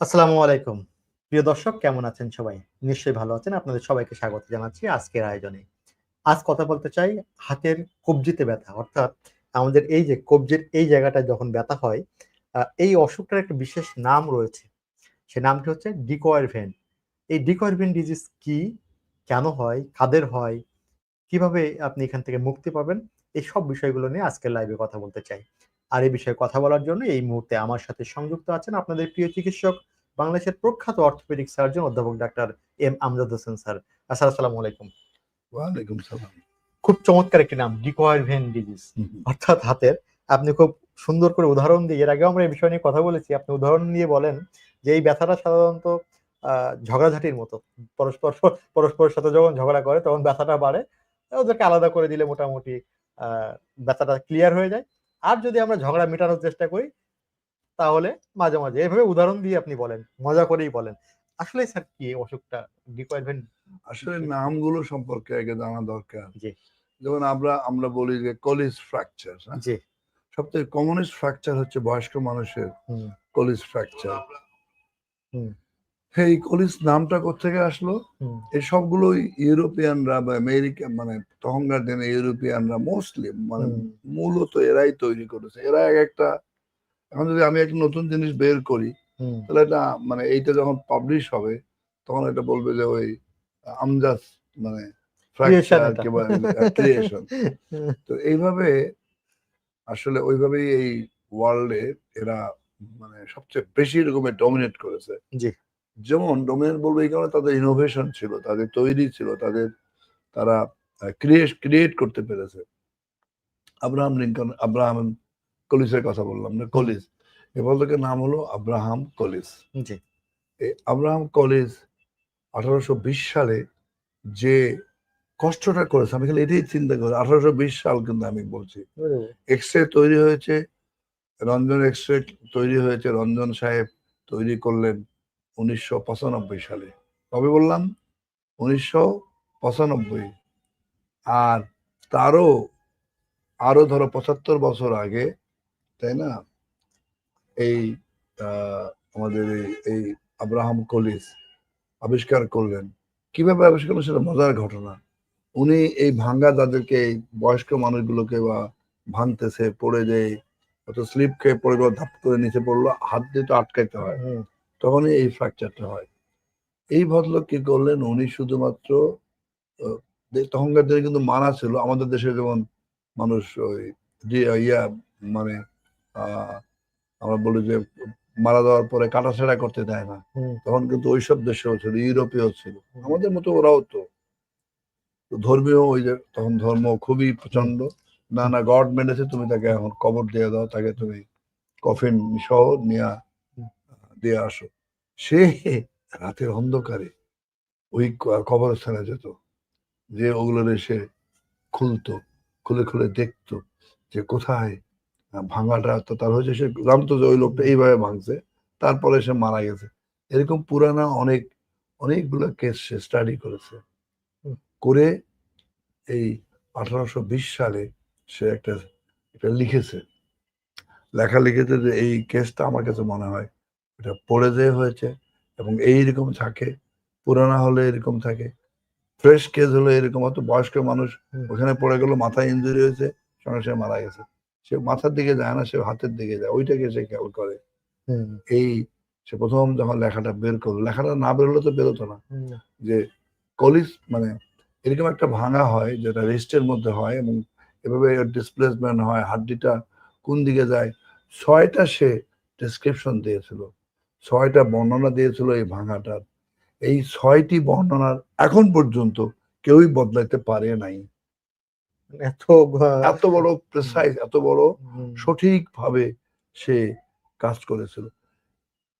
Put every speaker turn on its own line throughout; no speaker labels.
আসসালামু আলাইকুম। প্রিয় দর্শক, কেমন আছেন সবাই? নিশ্চয়ই ভালো আছেন। আপনাদের সবাইকে স্বাগত জানাচ্ছি আজকের আয়োজনে। আজ কথা বলতে চাই হাতের কবজিতে ব্যথা। অর্থাৎ আমাদের এই যে কবজির এই জায়গাটায় যখন ব্যথা হয় এই অসুখটার একটা বিশেষ নাম রয়েছে। সে নামটি হচ্ছে ডিকয়ের ভেন। এই ডিকয়ের ভেন ডিজিজ কি? কেন হয়? কাদের হয়? কীভাবে আপনি এখান থেকে মুক্তি পাবেন? এই সব বিষয়গুলো নিয়ে আজকের লাইভে কথা বলতে চাই। আর এই বিষয়ে কথা বলার জন্য এই মুহূর্তে আমার সাথে সংযুক্ত আছেন আপনাদের প্রিয় চিকিৎসক বাংলাদেশের প্রখ্যাত অর্থোপেডিক সার্জন অধ্যাপক doctor M Amjad Hossain sir. আসসালাম আসসালামু আলাইকুম।
ওয়ালাইকুম সালাম।
খুব চমৎকার একটি নাম ডিকয়ের ভেন ডিজিজ। অর্থাৎ হাতের আপনি খুব সুন্দর করে উদাহরণ দিয়ে এর আগেও আমরা এই বিষয় নিয়ে কথা বলেছি আপনি উদাহরণ দিয়ে বলেন যে এই ব্যথাটা সাধারণত আহ, ঝগড়াঝাটির মতো। পরস্পর পরস্পরের সাথে যখন ঝগড়া করে তখন ব্যথাটা বাড়ে। ওদেরকে আলাদা করে দিলে মোটামুটি আহ, ব্যথাটা ক্লিয়ার হয়ে যায়। আর যদি আমরা ঝগড়া মেটানোর চেষ্টা করি তাহলে মাঝে মাঝে এভাবে উদাহরণ দিয়ে আপনি বলেন মজা করেই বলেন। আসলে স্যার কি অসুখটা ডিকোয়ারভেন
আসলে নামগুলো সম্পর্কে আগে জানা দরকার। যেমন আমরা আমরা বলি যে কলিজ ফ্র্যাকচার
জি।
সবথেকে কমনেস্ট ফ্র্যাকচার হচ্ছে বয়স্ক মানুষের কলিজ ফ্র্যাকচার
হুম।
এই কলিজ নামটা কোথেকে আসলো? এই সবগুলোই ইউরোপিয়ানরা বা আমেরিকা মানে তখনকার দিনে ইউরোপিয়ানরা মোস্টলি মানে মূলত এরাই তৈরি করেছে। এরা এক একটা এখন যদি আমি একটা নতুন জিনিস বের করি তাহলে এটা মানে এইটা যখন পাবলিশ হবে তখন এটা বলবে যে ওই আমজাদ মানে ক্রিয়েশন তো এইভাবে আসলে ওইভাবেই এই ওয়ার্ল্ডে এরা মানে সবচেয়ে বেশি রকমের ডমিনেট করেছে।
জি।
যেমন ডমিনেট বলব এই কারণে তাদের ইনোভেশন ছিল তাদের তৈরি ছিল তাদের তারা ক্রিয়েট ক্রিয়েট করতে পেরেছে। আব্রাহাম লিঙ্কন আব্রাহাম কলিসের কথা বললাম না কলিস। এ ভদ্রলোকের নাম হলো আব্রাহাম কলিস।
জি।
এই আব্রাহাম কলেজ আঠারোশো বিশ সালে যে কষ্টটা করেছে আমি খালি এটাই চিন্তা করি আঠারোশো বিশ সাল কিন্তু আমি বলছি। এক্স রে তৈরি হয়েছে রঞ্জন এক্স রে তৈরি হয়েছে রঞ্জন সাহেব তৈরি করলেন। উনিশশো পঁচানব্বই সালে। কবে বললাম? উনিশশো পঁচানব্বই। আর তারও আরও ধরো পঁচাত্তর বছর আগে, তাই না? এই আমাদের এই- আব্রাহাম কলিস আবিষ্কার করলেন। কীভাবে আবিষ্কার করলেন সেটা মজার ঘটনা। উনি এই ভাঙ্গা যাদেরকে, এই বয়স্ক মানুষগুলোকে বা ভাঙতেছে, পড়ে যায় অত স্লিপ খেয়ে পড়ে ধাপ করে নিচে পড়ল, হাত দিয়ে তো আটকাইতে হয়। তখনই এই ফ্র্যাকচারটা হয়। এই ভদ্রলোক কি করলেন উনি শুধুমাত্র তখনকার দিনে কিন্তু মানা ছিল আমাদের দেশে যেমন মানুষ ওই যে ইয়া মানে আহ, আমরা বলি যে মারা যাওয়ার পরে কাটাছেড়া করতে দেয় না। তখন কিন্তু ওইসব দেশেও ছিল ইউরোপেও ছিল। আমাদের মতো ওরাও তো তো ধর্মীয় ওই যে তখন ধর্ম খুবই প্রচণ্ড না না গড মেনেছে তুমি তাকে এখন কবর দিয়ে দাও তাকে তুমি কফিন সহ নিয়ে দিয়ে আসো। সে রাতের অন্ধকারে ওই কবরস্থানে যেত যে ওগুলো সে খুলতো খুলে খুলে দেখতো যে কোথায় ভাঙাটা তো তার হয়েছে সে জানতো যে ওই লোকটা এইভাবে ভাঙছে তারপরে সে মারা গেছে। এরকম পুরানা অনেক অনেকগুলো কেস সে স্টাডি করেছে। করে এই আঠারোশো বিশ সালে সে একটা এটা লিখেছে। লেখা লিখেছে যে এই কেসটা আমার কাছে মনে হয় এটা পড়ে যেয়ে হয়েছে এবং এইরকম থাকে পুরানা হলে এরকম থাকে ফ্রেশ কেস হলে এরকম অত বয়স্ক মানুষ ওখানে পড়ে গেল মাথায় ইঞ্জুরি হয়েছে সঙ্গে সঙ্গে মারা গেছে। সে মাথার দিকে যায় না সে হাতের দিকে যায় ওইটাকে সে খেয়াল করে। এই সে প্রথম যখন লেখাটা বের করল লেখাটা না বেরোলে তো বেরোতো না। যে কলিস মানে এরকম একটা ভাঙা হয় যেটা রেস্টের মধ্যে হয় এবং এভাবে ডিসপ্লেসমেন্ট হয় হাড্ডিটা কোন দিকে যায় ছয়টা সে ডেসক্রিপশন দিয়েছিল। ছয়টা বর্ণনা দিয়েছিল এই ভাঙাটার। এই ছয়টি বর্ণনার এখন পর্যন্ত কেউই বদলাইতে পারে নাই।
এত
এত বড় প্রেসাইজ এত বড় সঠিকভাবে সে কাজ করেছিল।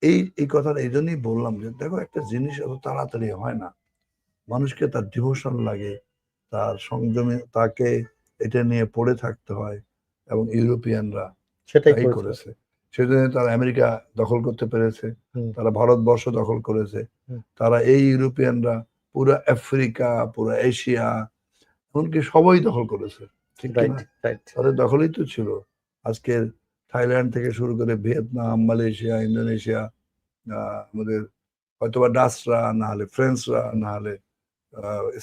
এই এই কথাটা এই জন্যই বললাম যে দেখো একটা জিনিস এত তাড়াতাড়ি হয় না। মানুষকে তার ডিভোশন লাগে তার সংযমে তাকে এটা নিয়ে পড়ে থাকতে হয় এবং ইউরোপিয়ানরা
সেটাই করেছে।
সেজন্য তারা আমেরিকা দখল করতে পেরেছে। তারা ভারতবর্ষ দখল করেছে। তারা এই ইউরোপিয়ানরা পুরো আফ্রিকা পুরো এশিয়া এমনকি সবাই দখল করেছে। তাদের দখলই তো ছিল। আজকের থাইল্যান্ড থেকে শুরু করে ভিয়েতনাম মালয়েশিয়া ইন্দোনেশিয়া আমাদের হয়তোবা ডাচরা না হলে ফ্রেঞ্চরা না হলে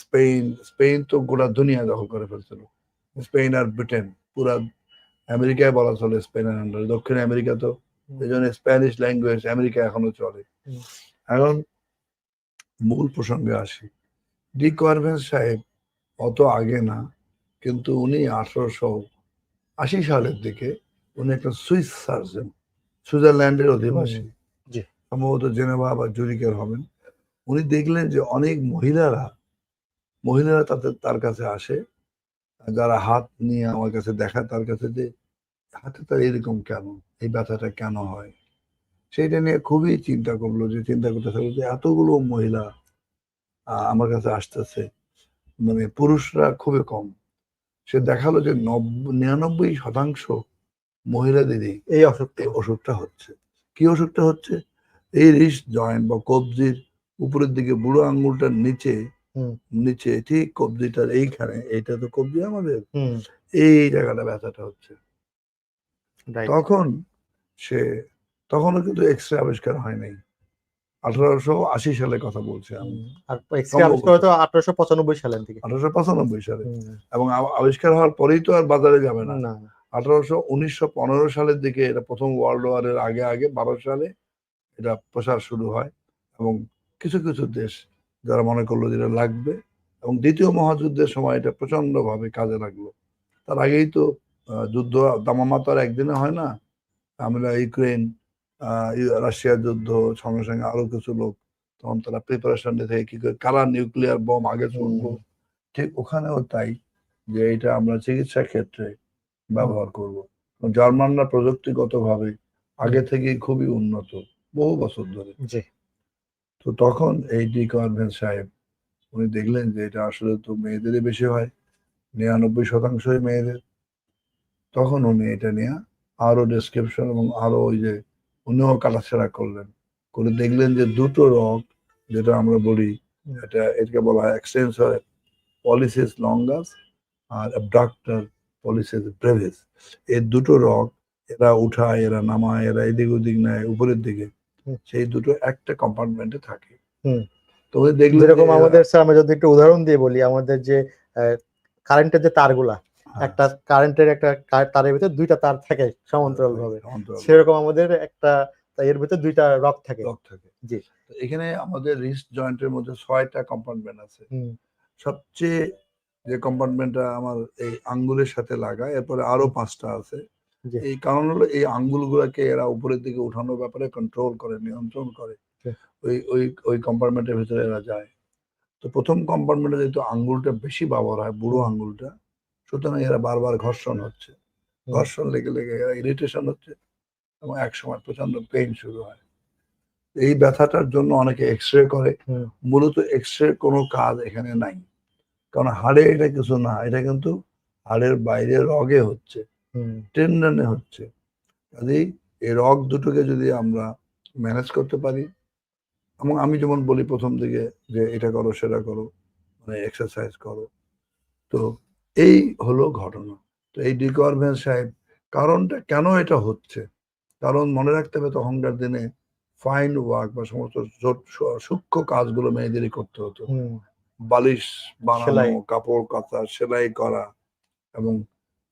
স্পেন স্পেন তো গোটা দুনিয়া দখল করে ফেলছিল। স্পেন আর ব্রিটেন পুরা আমেরিকায় বলা চলে স্পেনের আন্ডারে দক্ষিণ আমেরিকা তো এই জন্য স্প্যানিশ ল্যাঙ্গুয়েজ আমেরিকা এখনও চলে। এখন মূল প্রসঙ্গে আসি। ডি কনভেন্স সাহেব অত আগে না কিন্তু উনি আঠারোশো আশি সালের দিকে উনি একটা সুইস সার্জন সুইজারল্যান্ডের অধিবাসী। সম্ভবত জেনেভা বা জুরিকের হবেন। উনি দেখলেন যে অনেক মহিলারা মহিলারা তাদের তার কাছে আসে। যারা হাত নিয়ে আমার কাছে দেখায় তার কাছে যে হাতে তার এরকম কেন? এই ব্যথাটা কেন হয়? সেইটা নিয়ে খুবই চিন্তা করল যে চিন্তা করতে থাকল যে এতগুলো মহিলা আমার কাছে আসতেছে। মানে পুরুষরা খুবই কম। সে দেখাল যে নব্বই নিরানব্বই শতাংশ মহিলাদেরই
এই অসুখটা।
এই অসুখটা হচ্ছে। কি অসুখটা হচ্ছে? এই রিস্ট জয়েন্ট বা কবজির উপরের দিকে বুড়ো আঙ্গুলটার নিচে। নিচে ঠিক কবজিটার এইখানে এইটা তো কবজি আমাদের।
হুম।
এই জায়গাটা ব্যথাটা হচ্ছে। তখন সে তখনও কিন্তু এক্স রে আবিষ্কার হয় নাই আঠারোশো আশি সালে কথা বলছি আমি।
আঠারোশো পঁচানব্বই সালের দিকে
আঠারোশো পঁচানব্বই সালে। এবং আবিষ্কার হওয়ার পরেই তো আর বাজারে যাবে না।
না।
আঠারোশো উনিশশো পনেরো সালের দিকে এটা প্রথম ওয়ার্ল্ড ওয়ারের আগে আগে বারো সালে এটা প্রসার শুরু হয়। এবং কিছু কিছু দেশ যারা মনে করল যে এটা লাগবে। এবং দ্বিতীয় মহাযুদ্ধের সময় এটা প্রচণ্ড ভাবে কাজে লাগল। তার আগেই তো যুদ্ধ দামামা তো আর একদিনে হয় না। আমরা ইউক্রেন রাশিয়ার যুদ্ধ সঙ্গে সঙ্গে আরও কিছু লোক। তখন তারা প্রিপারেশন নিতে কি করে কারা নিউক্লিয়ার বম আগে
হুম।
ঠিক ওখানেও তাই যে এটা আমরা চিকিৎসা ক্ষেত্রে ব্যবহার করব। জার্মানরা প্রযুক্তিগতভাবে আগে থেকেই খুবই উন্নত বহু বছর ধরে। তো তখন এই ডি কনভেন্স সাহেব, উনি দেখলেন যে এটা আসলে তো মেয়েদেরই বেশি হয়, নিরানব্বই শতাংশই মেয়েদের। তখন উনি এটা নিয়ে আরও ডেসক্রিপশন এবং আরও ওই যে উনিও কাটাছেড়া করলেন। করে দেখলেন যে দুটো রোগ, যেটা আমরা বলি, এটা এটাকে বলা হয় এক্সটেন্সর পলিসিস লঙ্গাস আর অ্যাবডাক্টর পলিসিস ব্রেভিস এই দুটো রগ, এরা উঠায়, এরা নামায়, এরা এদিক ওদিক নেয়, উপরের দিকে। সেই দুটো একটা কম্পার্টমেন্টে থাকে।
হুম।
তো উনি দেখলেন
যেরকম
যে এরা-
আমাদের স্যার আমরা যদি একটু উদাহরণ দিয়ে বলি আমাদের যে কারেন্টের যে তারগুলা
হ্যাঁ,
একটা কারেন্টের একটা তারের ভিতরে দুইটা তার থাকে সমান্তরাল ভাবে
সমান্তরাল
সেরকম আমাদের একটা এর ভিতরে দুইটা রক থাকে।
রগ থাকে।
জি।
তো এখানে আমাদের রিস্ট জয়েন্টের মধ্যে ছয়টা কম্পার্টমেন্ট আছে। সবচেয়ে যে কম্পার্টমেন্টটা আমার এই আঙ্গুলের সাথে লাগা এরপরে আরও পাঁচটা আছে। এই কারণ হলো এই আঙ্গুলগুলোকে এরা উপরের দিকে উঠানোর ব্যাপারে কন্ট্রোল করে নিয়ন্ত্রণ করে। ওই ওই ওই কম্পার্টমেন্টের ভিতরে এরা যায়। তো প্রথম কম্পার্টমেন্টে যেহেতু আঙ্গুলটা বেশি ব্যবহার হয় বুড়ো আঙ্গুলটা সুতরাং এরা বারবার ঘর্ষণ হচ্ছে। ঘর্ষণ লেগে লেগে এরা ইরিটেশন হচ্ছে এবং এক সময় প্রচণ্ড পেইন শুরু হয়। এই ব্যথাটার জন্য অনেকে এক্স রে করে মূলত এক্স রে কোনো কাজ এখানে নাই। কারণ হাড়ে এটা কিছু না এটা কিন্তু হাড়ের বাইরে রগে হচ্ছে। টেন্ডনে হচ্ছে। কাজেই এই রক দুটোকে যদি আমরা ম্যানেজ করতে পারি এবং আমি যেমন বলি প্রথম দিকে যে এটা করো সেটা করো মানে এক্সারসাইজ করো তো এই হলো ঘটনা। তো এই ডিকনভেন্স সাহেব কারণটা কেন এটা হচ্ছে? কারণ মনে রাখতে হবে তখনকার দিনে ফাইন ওয়ার্ক বা সমস্ত সূক্ষ্ম কাজগুলো মেয়েদেরই করতে হতো। বালিশ বানানো কাপড় কাচা সেলাই করা এবং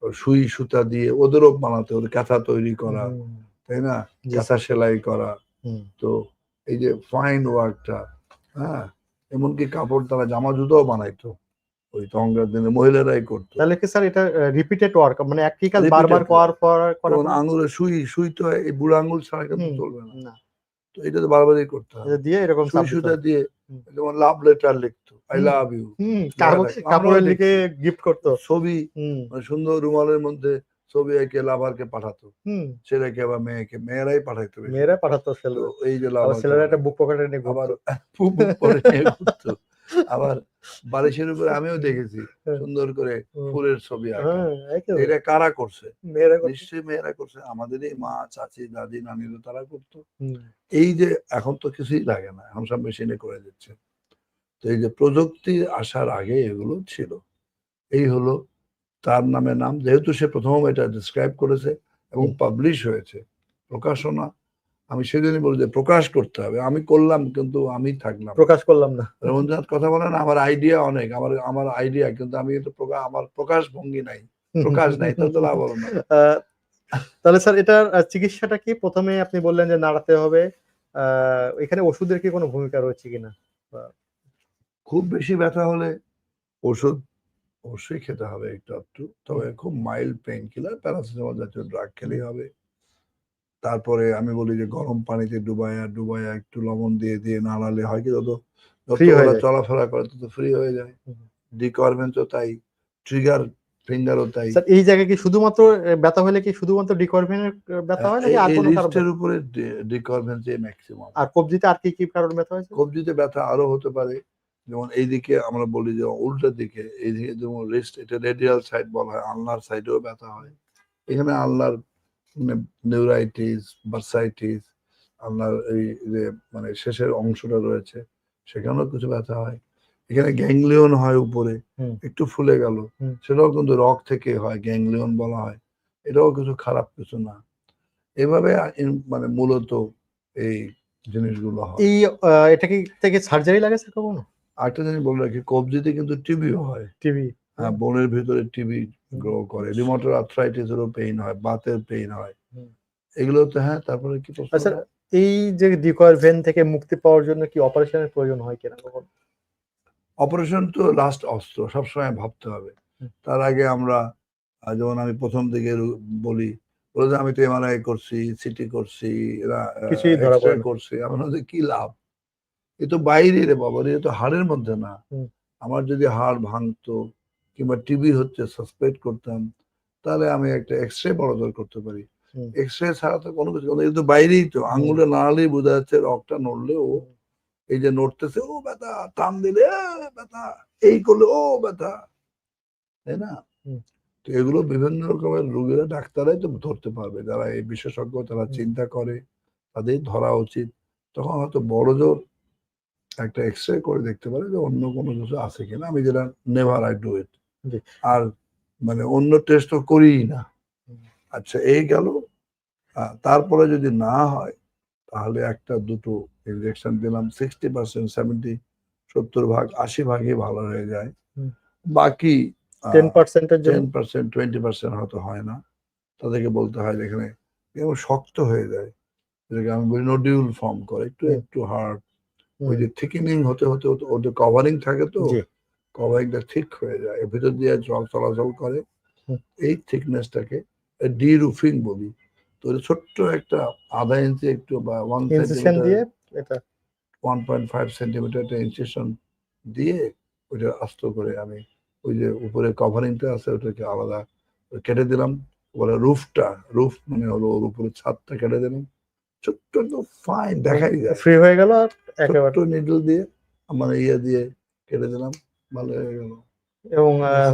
সুই সুতা দিয়ে ওদেরও বানাতে ওদের কাঁথা তৈরি করা তাই না? কাঁথা সেলাই করা। তো এই যে ফাইন ওয়ার্কটা হ্যাঁ? এমনকি কাপড় তারা জামা জুতোও বানাইতো। ওই তখনকার দিনে মহিলারাই করতো।
তাহলে কি স্যার এটা রিপিটেড ওয়ার্ক মানে একই কাজ বারবার করার পর
আঙুলে সুই সুই তো এই বুড়ো আঙুল ছাড়া কিন্তু চলবে না। তো এটা তো বারবারই করতে হবে
দিয়ে এরকম
সুতা দিয়ে যেমন লাভ লেটার লিখতো আই লাভ ইউ
হুম,
লেখা।
কাপড়ের গিফট করতো।
ছবি মানে সুন্দর রুমালের মধ্যে ছবি একে লাভারকে পাঠাতো।
হুম।
ছেলেকে বা মেয়েকে মেয়েরাই পাঠাইতো
মেয়েরাই পাঠাতো ছেলে
এই যে
আবার
লাভার
ছেলেরা একটা বুক পকেটে নিয়ে
আবার বুক বুক করে নিয়ে ঘুরতো। আবার বালিশের উপরে আমিও দেখেছি
হ্যাঁ।
সুন্দর করে ফুলের ছবি
হ্যাঁ
এটা কারা করছে?
মেয়েরা
নিশ্চয়ই মেয়েরা করছে। আমাদেরই মা চাচি দাদি নানিরা তারা করতো। এই যে এখন তো কিছুই লাগে না এখন সব মেশিনে করে দিচ্ছে। তো এই যে প্রযুক্তি আসার আগে এগুলো ছিল। এই হলো তার নামে নাম যেহেতু সে প্রথম এটা ডিসক্রাইব করেছে এবং পাবলিশ হয়েছে প্রকাশনা আমি সেজন্যই বলি যে প্রকাশ করতে হবে। আমি করলাম কিন্তু আমি থাকলাম।
প্রকাশ করলাম না।
রবীন্দ্রনাথ কথা বলেন আমার আইডিয়া অনেক আমার আমার আইডিয়া কিন্তু আমি কিন্তু প্রকাশ আমার প্রকাশ ভঙ্গি নাই। প্রকাশ নাই তো তো লাভ হলো না।
তাহলে স্যার এটার চিকিৎসাটা কি প্রথমে আপনি বললেন যে নাড়াতে হবে? আহ, এখানে ওষুধের কি কোনো ভূমিকা রয়েছে কিনা
খুব বেশি ব্যথা হলে ওষুধ অবশ্যই খেতে হবে একটু একটু তবে খুব মাইল্ড পেইন কিলার প্যারাসিটামল জাতীয় ড্রাগ খেলেই হবে। তারপরে আমি বলি যে গরম পানিতে ডুবায়া ডুবায়া একটু লবণ দিয়ে দিয়ে নাড়ালে হয় কি যত
হয়ে।
চলাফেরা করে তত ফ্রি হয়ে যায়।
হুম।
ডিকরমেন্টও তাই ট্রিগার ফিঙ্গারও তাই।
স্যার এই জায়গায় কি শুধুমাত্র ব্যথা হলে কি শুধুমাত্র ডিকর্ভেনের ব্যথা হয় নাকি আর কোনো কারণ?
রিস্টের উপরে ডিকরমেন্টে ম্যাক্সিমাম
আর কবজিতে আর কি কি কারণ ব্যথা হয়েছে?
কবজিতে ব্যথা আরও হতে পারে। যেমন এইদিকে আমরা বলি যে উল্টো দিকে এইদিকে যেমন রিস্ট এটা রেডিয়াল সাইড বলা হয় আলনার সাইডেও ব্যথা হয়। এখানে আলনার নিউরাইটিস বার্সাইটিস আপনার এই যে মানে শেষের অংশটা রয়েছে সেখানেও কিছু ব্যথা হয়। এখানে গ্যাংলিয়ন হয় উপরে একটু ফুলে গেল সেটাও কিন্তু রক থেকে হয় গ্যাংলিয়ন বলা হয়। এটাও কিছু খারাপ কিছু না। এভাবে মানে মূলত এই জিনিসগুলো হয়।
এই এটা কি থেকে সার্জারি লাগে স্যার কখনো?
আরেকটা জিনিস বলে রাখি কবজিতে কিন্তু টিবিও হয়।
টিভি
হ্যাঁ বোনের ভিতরে টিবি গ্রো করে। রিমোটার আর্থ্রাইটিসেরও পেইন হয় বাতের পেইন হয়। এগুলো তো হ্যাঁ তারপরে কি প্রশ্ন
আচ্ছা, এই যে ডিকয়ার ভেন থেকে মুক্তি পাওয়ার জন্য কি অপারেশনের প্রয়োজন হয় কিনা? কখন
অপারেশন তো লাস্ট অস্ত্র সবসময় ভাবতে হবে। তার আগে আমরা যেমন আমি প্রথম দিকে বলি বলে যে আমি তো এমআরআই করছি সিটি করছি। করছি আমার মধ্যে কি লাভ? এ তো বাইরে রে বাবা এ তো হাড়ের মধ্যে না। আমার যদি হাড় ভাঙতো কিংবা টিবি হচ্ছে সাসপেক্ট করতাম তাহলে আমি একটা এক্সরে বড়জোর করতে পারি।
এক্স
রে ছাড়া তো কোনো কিছু এ তো বাইরেই তো আঙুলে নাড়ালেই বোঝা যাচ্ছে রক্তটা নড়লেও এই যে নড়তেছে ও ব্যথা টান দিলে "আ, ব্যথা এই করলে ও ব্যথা তাই না? তো এগুলো বিভিন্ন রকমের রোগীরা ডাক্তারাই তো ধরতে পারবে যারা এই বিশেষজ্ঞ তারা চিন্তা করে তাদের ধরা উচিত। তখন হয়তো বড় জোর একটা এক্সরে করে দেখতে পারে যে অন্য কোনো কিছু আছে কিনা। আমি যেটা নেভার আই ডু ইট। আর মানে অন্য টেস্ট তো করিই না। আচ্ছা এই গেল। তারপরে যদি না হয় তাহলে একটা দুটো ইনজেকশন দিলাম সিক্সটি পার্সেন্ট সেভেন্টি সত্তর ভাগ আশি ভাগই ভালো হয়ে যায়। বাকি
টেন পার্সেন্টের
টেন পার্সেন্ট টোয়েন্টি পার্সেন্ট হয়তো হয় না। তাদেরকে বলতে হয় যে এখানে এরকম শক্ত হয়ে যায়। যেটাকে আমি বলি নোডিউল ফর্ম করে। একটু একটু হার্ড ওই যে থিকেনিং হতে হতে হতে ওদের কভারিং থাকে তো কভারিংটা ঠিক হয়ে যায় ভিতর দিয়ে জল চলাচল করে। এই থিকনেসটাকে ডি রুফিং বলি। তো ছোট্ট একটা আধা ইঞ্চি একটু বা ওয়ান
দিয়ে এটা।
ওয়ান পয়েন্ট ফাইভ সেন্টিমিটার একটা ইনসেশন দিয়ে ওইটা আস্ত করে আমি ওই যে উপরে কভারিংটা আছে ওটাকে আলাদা কেটে দিলাম। বলে রুফটা রুফ মানে হলো ওর উপরে ছাদটা কেটে দিলাম। ছোট্ট ফাইন দেখাই যায়।
ফ্রি হয়ে গেল আর একেবারে।
ছোট্ট নিডল দিয়ে আমার ইয়ে দিয়ে কেটে দিলাম। ভালো হয়ে গেল।
এবং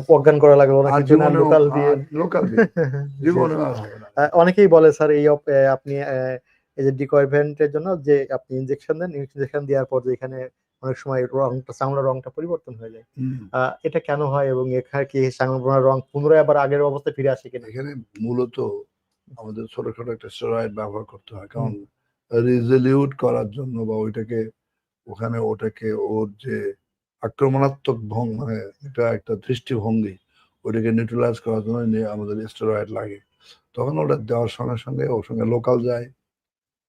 অজ্ঞান করা লাগল না কিছু না লোকাল দিয়ে।
লোকাল দিয়ে। জীবনে আর হবে না।
আহ, অনেকেই বলে স্যার এই আপনি এই যে ডিকয়েভেন্টের জন্য যে আপনি ইনজেকশন দেন ইনজেকশন দেওয়ার পর যে এখানে অনেক সময় রংটা চামড়ার রংটা পরিবর্তন হয়ে যায়। এটা কেন হয় এবং এখানে কি চামড়ার রং পুনরায় আবার আগের অবস্থায় ফিরে আসে কিনা?
এখানে মূলত আমাদের ছোট ছোট একটা স্টেরয়েড ব্যবহার করতে হয়। কারণ রিজলিউট করার জন্য বা ওইটাকে ওখানে ওটাকে ওর যে আক্রমণাত্মক ভঙ্গ মানে এটা একটা দৃষ্টিভঙ্গি ওইটাকে নিউট্রালাইজ করার জন্য আমাদের স্টেরয়েড লাগে। তখন ওটা দেওয়ার সঙ্গে সঙ্গে ওর সঙ্গে লোকাল যায়।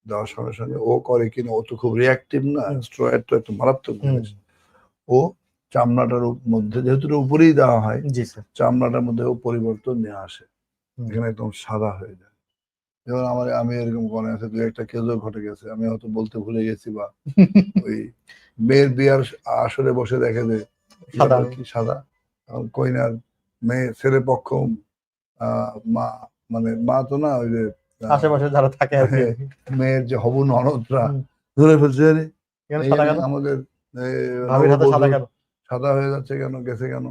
দেওয়ার সঙ্গে সঙ্গে ও করে কিনা ও তো খুব রিয়াক্টিভ না। স্টেরয়েড তো একটা মারাত্মক জিনিস। ও চামড়াটার মধ্যে যেহেতু উপরেই দেওয়া হয়
জি
মধ্যে ও পরিবর্তন নিয়ে আসে। এখানে একদম সাদা হয়ে যায়। যেমন আমার আমি এরকম মনে আছে দু একটা কেজও ঘটে গেছে আমি হয়তো বলতে ভুলে গেছি বা ওই মেয়ের বিয়ার আসরে বসে দেখে যে
সাদা।
কি সাদা? কইনার মেয়ে ছেলে পক্ষ মা মানে মা তো না ওই যে
আশেপাশে যারা থাকে
মেয়ের যে হবু ননদরা ধরে ফেলছে "আরে,
এখানে
এই
সাদা কেন?
আমাদের
সাদা
হয়ে যাচ্ছে কেন গেছে কেন?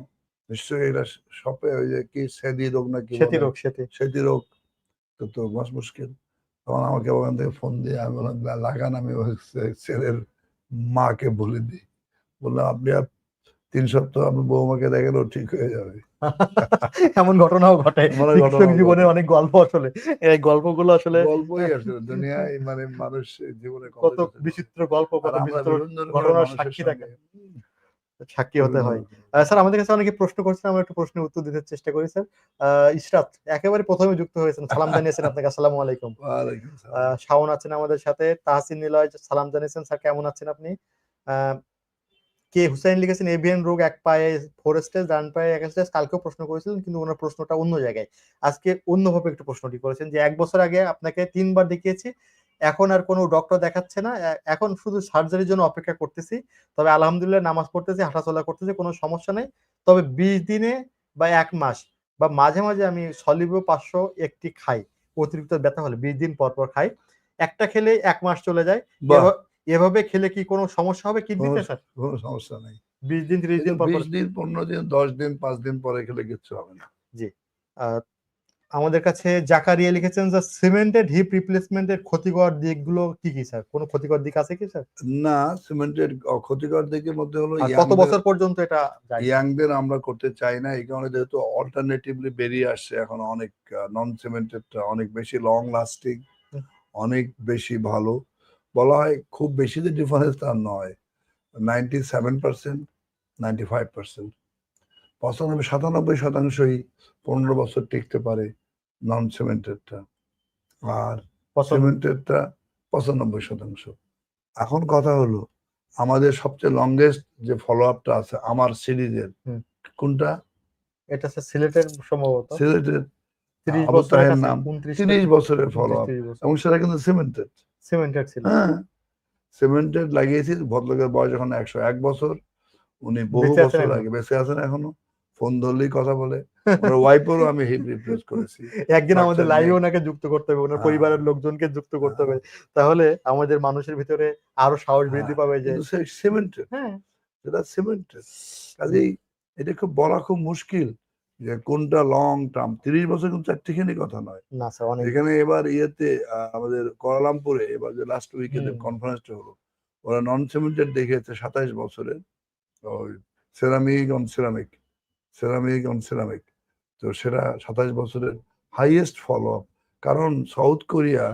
নিশ্চয়ই এটা সপে ওই যে কি সেদি রোগ না কি
সেতি রোগ সেতি
সেটি রোগ তো বাস মুশকিল। তখন আমাকে ওখান থেকে ফোন দিয়ে আমি বললাম লাগান আমি ছেলের মাকে বলে দিই। বললাম আপনি আর তিন সপ্তাহ আপনি বৌমাকে দেখেন ও ঠিক হয়ে যাবে।
এমন ঘটনাও ঘটে।
ঘটে।
অনেক গল্প আসলে। এই গল্পগুলো আসলে
গল্পই আসলে দুনিয়ায় মানে মানুষ জীবনে
কত বিচিত্র গল্প কত বিচিত্র ঘটনার সাক্ষী থাকে। সাক্ষী হতে হয়। স্যার আমাদের কাছে অনেকে প্রশ্ন করছেন আমরা একটু প্রশ্নের উত্তর দিতে চেষ্টা করি স্যার। ইশরাত একেবারে প্রথমে যুক্ত হয়েছেন। সালাম জানিয়েছেন আপনাকে আসসালামু আলাইকুম। শাওন আছেন আমাদের সাথে তাহসিন নিলয় সালাম জানিয়েছেন স্যার কেমন আছেন আপনি? আহ, কে হুসাইন লিখেছেন এভিয়ান রোগ এক পায়ে ফোর ডান পায়ে কালকেও প্রশ্ন করেছিলেন কিন্তু ওনার প্রশ্নটা অন্য জায়গায়। আজকে অন্যভাবে একটু প্রশ্নটি করেছেন যে এক বছর আগে আপনাকে তিনবার দেখিয়েছি এখন আর কোনো ডক্টর দেখাচ্ছে না। এখন শুধু সার্জারির জন্য অপেক্ষা করতেছি। তবে আলহামদুলিল্লাহ নামাজ পড়তেছি হাঁটাচলা করতেছি কোনো সমস্যা নেই। তবে বিশ দিনে বা এক মাস বা মাঝে মাঝে আমি সলিবো পাঁচশো একটি খাই। অতিরিক্ত ব্যথা হলে বিশ দিন পর পর খাই। একটা খেলে এক মাস চলে যায়। এভা- এভাবে খেলে কি কোনো সমস্যা হবে? কিডনিতে স্যার
কোনো সমস্যা নেই।
বিশ দিন ত্রিশ দিন পর পর
দিন পনেরো দিন দশ দিন পাঁচ দিন পরে খেলে কিচ্ছু হবে না। জি।
আহ, আমাদের কাছে জাকারিয়া লিখেছেন যে সিমেন্টেড হিপ রিপ্লেসমেন্টের ক্ষতিকর দিকগুলো কি কি স্যার? কোনো ক্ষতিকর দিক আছে কি স্যার?
না সিমেন্টের ক্ষতিকর দিকের মধ্যে হলো
কত বছর পর্যন্ত এটা
ইয়াংদের আমরা করতে চাই না এই কারণে যেহেতু অল্টারনেটিভলি বেরিয়ে আসছে এখন অনেক নন সিমেন্টেড অনেক বেশি লং লাস্টিং অনেক বেশি ভালো। বলা হয় খুব বেশি যে ডিফারেন্স তার নয় ninety seven percent ninety five percent পঁচানব্বই সাতানব্বই শতাংশই পনেরো বছর টিকতে পারে। নন সিমেন্টেডটা আর
পছন্দ
সিমেন্টেডটা পঁচানব্বই শতাংশ। এখন কথা হলো আমাদের সবচেয়ে লংগেস্ট যে ফলো আপটা আছে আমার সিরিজের কোনটা?
এটা স্যার সিলেটের সম্ভবত।
সিলেটের নাম, তিরিশ বছরের ফলো আপ এবং সেটা কিন্তু সিমেন্টেড
সিমেন্টেড ছিল।
হ্যাঁ সিমেন্টেড লাগিয়েছি ভদ্রলোকের বয়স এখন একশো এক বছর উনি বহু বছর আগে বেঁচে আছেন এখনও। ফোন ধরলেই কথা বলে। ওনার ওয়াইফেরও আমি হিপ রিপ্লেস করেছি।
একদিন আমাদের লাইভে ওনাকে যুক্ত করতে হবে ওনার
হ্যাঁ।
পরিবারের লোকজনকে যুক্ত করতে হবে। তাহলে আমাদের মানুষের ভিতরে আরও সাহস বৃদ্ধি
হ্যাঁ,
পাবে যে
কিন্তু সে সিমেন্টেড
হ্যাঁ।
সেটা সিমেন্টেড কাজেই এটা খুব বলা খুব মুশকিল যে কোনটা লং টার্ম তিরিশ বছর কিন্তু চারটিখানি কথা নয়।
না স্যার অনেক
এখানে এবার ইয়েতে আমাদের কোয়ালালামপুরে এবার যে লাস্ট উইকে যে
হুম।
কনফারেন্সটা হলো ওরা নন সিমেন্টেড দেখিয়েছে সাতাইশ বছরের ওই ceramic on ceramic ceramic on ceramic তো সেটা সাতাশ বছরের হাইয়েস্ট ফলো আপ কারণ সাউথ কোরিয়া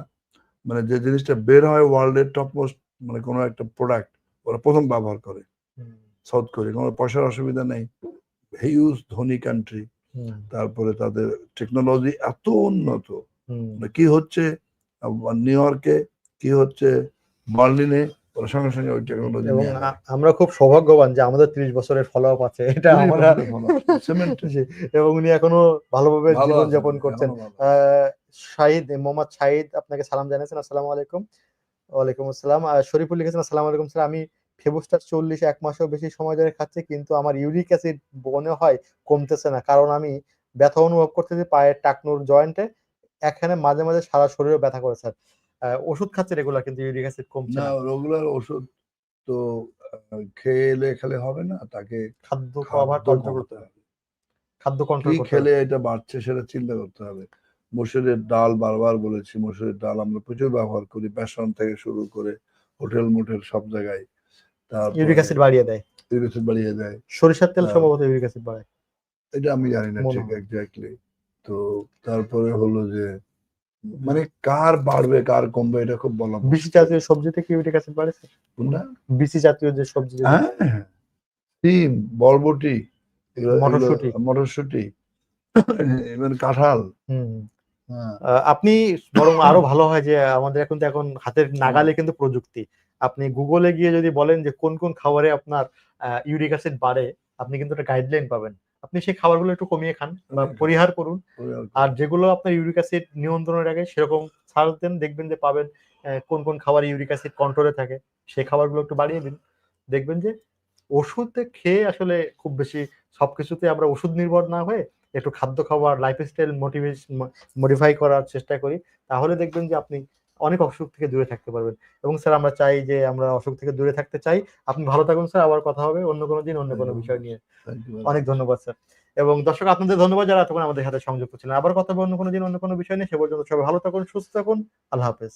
মানে যে জিনিসটা বের হয় ওয়ার্ল্ডের টপ মোস্ট মানে কোনো একটা প্রোডাক্ট ওরা প্রথম ব্যবহার করে। সাউথ কোরিয়া কোনো পয়সার অসুবিধা নেই। হিউজ ধনী কান্ট্রি তারপরে তাদের টেকনোলজি এত উন্নত। মানে কি হচ্ছে নিউ ইয়র্কে কি হচ্ছে বার্লিনে ওরা সঙ্গে সঙ্গে ওই টেকনোলজি
এবং আমরা খুব সৌভাগ্যবান যে আমাদের ত্রিশ বছরের ফলো আপ আছে। এটা আমরা এবং উনি এখনও ভালোভাবে জীবন যাপন করছেন। শাহিদ মোহাম্মদ শাহিদ আপনাকে সালাম জানিয়েছেন আসসালামু আলাইকুম। ওয়ালাইকুম আসসালাম। শরীফুল লিখেছেন আসসালামু আলাইকুম স্যার। আমি ফেবুস্টার চল্লিশ এক মাসেও বেশি সময় ধরে খাচ্ছি কিন্তু আমার ইউরিক অ্যাসিড মনে হয় কমতেছে না। কারণ আমি ব্যথা অনুভব করতেছি পায়ের টাকনুর জয়েন্টে। এখানে মাঝে মাঝে সারা শরীরে ব্যথা করে স্যার। ওষুধ খাচ্ছে রেগুলার কিন্তু ইউরিক অ্যাসিড কমছে
না রেগুলার ওষুধ তো আহ, খেলে খেলে হবে না তাকে
খাদ্য খাবার কন্ট্রোল করতে হবে। খাদ্য কন্ট্রোল করতে
খেলে এটা বাড়ছে সেটা চিন্তা করতে হবে। মসুরের ডাল বারবার বলেছি মসুরের ডাল আমরা প্রচুর ব্যবহার করি বেসন থেকে শুরু করে হোটেল মোটেল সব জায়গায়।
তার ইউরিক অ্যাসিড বাড়িয়ে দেয়।
ইউরিক অ্যাসিড বাড়িয়ে দেয়।
সরিষার তেল
হ্যাঁ।
সম্ভবত ইউরিক অ্যাসিড বাড়ায়।
এটা আমি জানি না ঠিক। এক্স্যাক্টলি তো তারপরে হলো যে মানে কার বাড়বে কার কমবে এটা খুব বলা
বিশি জাতীয় সবজিতে কি ইউরিক অ্যাসিড বাড়ে স্যার?
কোনটা?
বিসি জাতীয় যে সবজি
হ্যাঁ হ্যাঁ। সিম বরবটি এগুলো-
মটরশুঁটি।
মটরশুঁটি ইভেন কাঁঠাল হ্যাঁ
আপনি বরং আরও ভালো হয় যে আমাদের এখন তো এখন হাতের নাগালে কিন্তু প্রযুক্তি আপনি গুগলে গিয়ে যদি বলেন যে কোন কোন খাবারে আপনার ইউরিক অ্যাসিড বাড়ে আপনি কিন্তু একটা গাইডলাইন পাবেন আপনি সেই খাবারগুলো একটু কমিয়ে খান বা পরিহার করুন।
আর
যেগুলো আপনার ইউরিক অ্যাসিড নিয়ন্ত্রণে রাখে সেরকম ছাড় দেন দেখবেন যে পাবেন কোন কোন খাবার ইউরিক অ্যাসিড কন্ট্রোলে থাকে সেই খাবারগুলো একটু বাড়িয়ে দিন। দেখবেন যে ওষুধ খেয়ে আসলে খুব বেশি সবকিছুতে আমরা ওষুধ নির্ভর না হয়ে একটু খাদ্য খাবার লাইফস্টাইল মোটিভেশন মডিফাই করার চেষ্টা করি। তাহলে দেখবেন যে আপনি অনেক অসুখ থেকে দূরে থাকতে পারবেন। এবং স্যার আমরা চাই যে আমরা অসুখ থেকে দূরে থাকতে চাই। আপনি ভালো থাকুন স্যার আবার কথা হবে অন্য কোনো দিন অন্য কোনো বিষয় নিয়ে। অনেক ধন্যবাদ স্যার। এবং দর্শক আপনাদের ধন্যবাদ যারা এতক্ষণ আমাদের সাথে সংযুক্ত ছিলেন। আবার কথা হবে অন্য কোনো দিন অন্য কোনো বিষয় নিয়ে। সে পর্যন্ত সবাই ভালো থাকুন সুস্থ থাকুন। আল্লাহ হাফেজ।